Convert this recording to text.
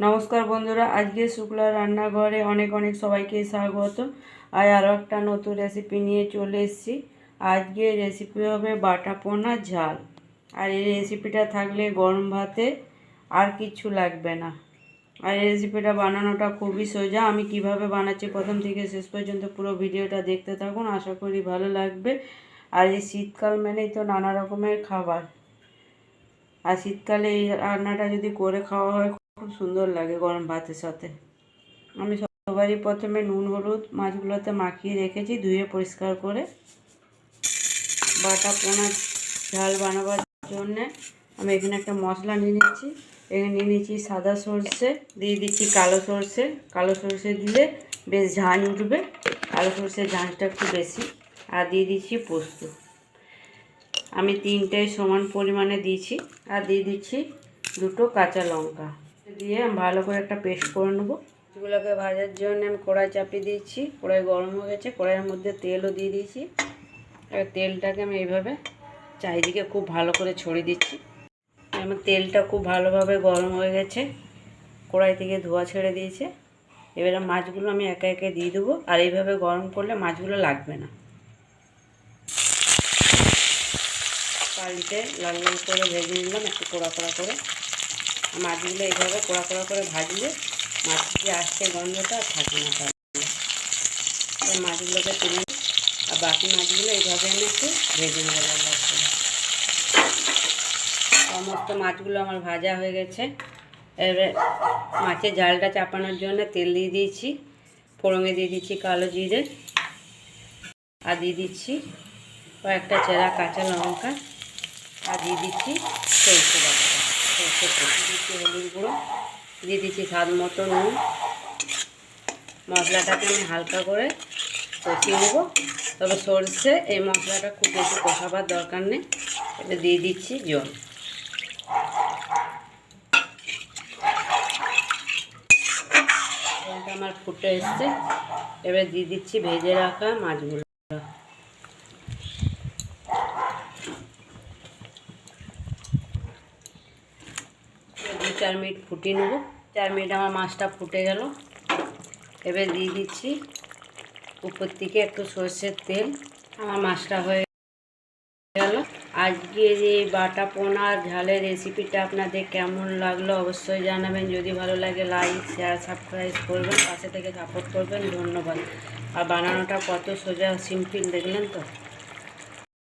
নমস্কার বন্ধুরা, আজকে শুক্লা রান্নাঘরে অনেক অনেক সবাইকে স্বাগত আর আরও একটা নতুন রেসিপি নিয়ে চলে এসেছি। আজকে রেসিপি হবে বাটা পোনা ঝাল। আর এই রেসিপিটা থাকলে গরম ভাতে আর কিছু লাগবে না। আর এই রেসিপিটা বানানোটা খুবই সোজা। আমি কীভাবে বানাচ্ছি প্রথম থেকে শেষ পর্যন্ত পুরো ভিডিওটা দেখতে থাকুন, আশা করি ভালো লাগবে। আর এই শীতকাল মানেই তো নানা রকমের খাবার। আর শীতকালে এই রান্নাটা যদি করে খাওয়া হয় খুব সুন্দর লাগে গরম ভাতের সাথে। আমি সবারই প্রথমে নুন, হলুদ মাছগুলোতে মাখিয়ে রেখেছি, ধুয়ে পরিষ্কার করে। বাটা পোনা ঝাল বানাবার জন্যে আমি এখানে একটা মশলা নিয়ে নিচ্ছি। এখানে নিয়ে নিচ্ছি সাদা সর্ষে, দিয়ে দিচ্ছি কালো সর্ষে। কালো সর্ষে দিলে বেশ ঝাঁঝ উঠবে, কালো সর্ষের ঝাঁঝটা একটু বেশি। আর দিয়ে দিচ্ছি পোস্ত। আমি তিনটে সমান পরিমাণে দিয়েছি। আর দিয়ে দিচ্ছি দুটো কাঁচা লঙ্কা। দিয়ে আমি ভালো করে একটা পেস্ট করে নেব। এগুলোকে ভাজার জন্য আমি কড়াই চাপিয়ে দিয়েছি। কড়াই গরম হয়ে গেছে। কড়াইয়ের মধ্যে তেলও দিয়ে দিয়েছি। এবার তেলটাকে আমি এইভাবে চারিদিকে খুব ভালো করে ছড়িয়ে দিচ্ছি। আমার তেলটা খুব ভালোভাবে গরম হয়ে গেছে। কড়াই থেকে ধোয়া ছেড়ে দিয়েছে। এবারে মাছগুলো আমি একে একে দিয়ে দেবো। আর এইভাবে গরম করলে মাছগুলো লাগবে না। পাল্টে লাল লাল করে ভেজে নিলাম একটু কড়া কড়া করে। মাছগুলো এইভাবে কড়া কড়া করে ভাজলে মাছ যে আসছে গন্ধটা আর থাকে না তাহলে মাছগুলোকে তুলে আর বাকি মাছগুলো এইভাবে আমি একটু ভেজে নেব সমস্ত মাছগুলো আমার ভাজা হয়ে গেছে। এবারে মাছের জালটা চাপানোর জন্য তেল দিয়ে দিয়েছি। ফোড়ঙে দিয়ে দিচ্ছি কালো জিরে। আর দিয়ে দিচ্ছি কয়েকটা চেরা কাঁচা লঙ্কা। আর দিয়ে দিচ্ছি সরষে দিয়ে দিচ্ছি হলুদ গুঁড়ো, দিয়ে দিচ্ছি স্বাদ মতো নুন। মশলাটাকে আমি হালকা করে কষিয়ে নেব। তবে সরষে এই মশলাটা খুব বেশি কষাবার দরকার নেই। এটা দিয়ে দিচ্ছি জল। আমার ফুটে এসছে। এবার দিয়ে দিচ্ছি ভেজে রাখা মাছগুলো। চার মিনিট ফুটিয়ে নেব। চার মিনিট আমার মাছটা ফুটে গেল। এবার দিয়ে দিচ্ছি উপর থেকে একটু সর্ষের তেল। আমার মাছটা হয়ে গেল। আজকে যে বাটা পোনার ঝালের রেসিপিটা আপনাদের কেমন লাগল অবশ্যই জানাবেন। যদি ভালো লাগে লাইক শেয়ার সাবস্ক্রাইব করবেন। পাশে থেকে সাপোর্ট করবেন। ধন্যবাদ। আর বানানোটা কত সোজা সিম্পল দেখলেন তো?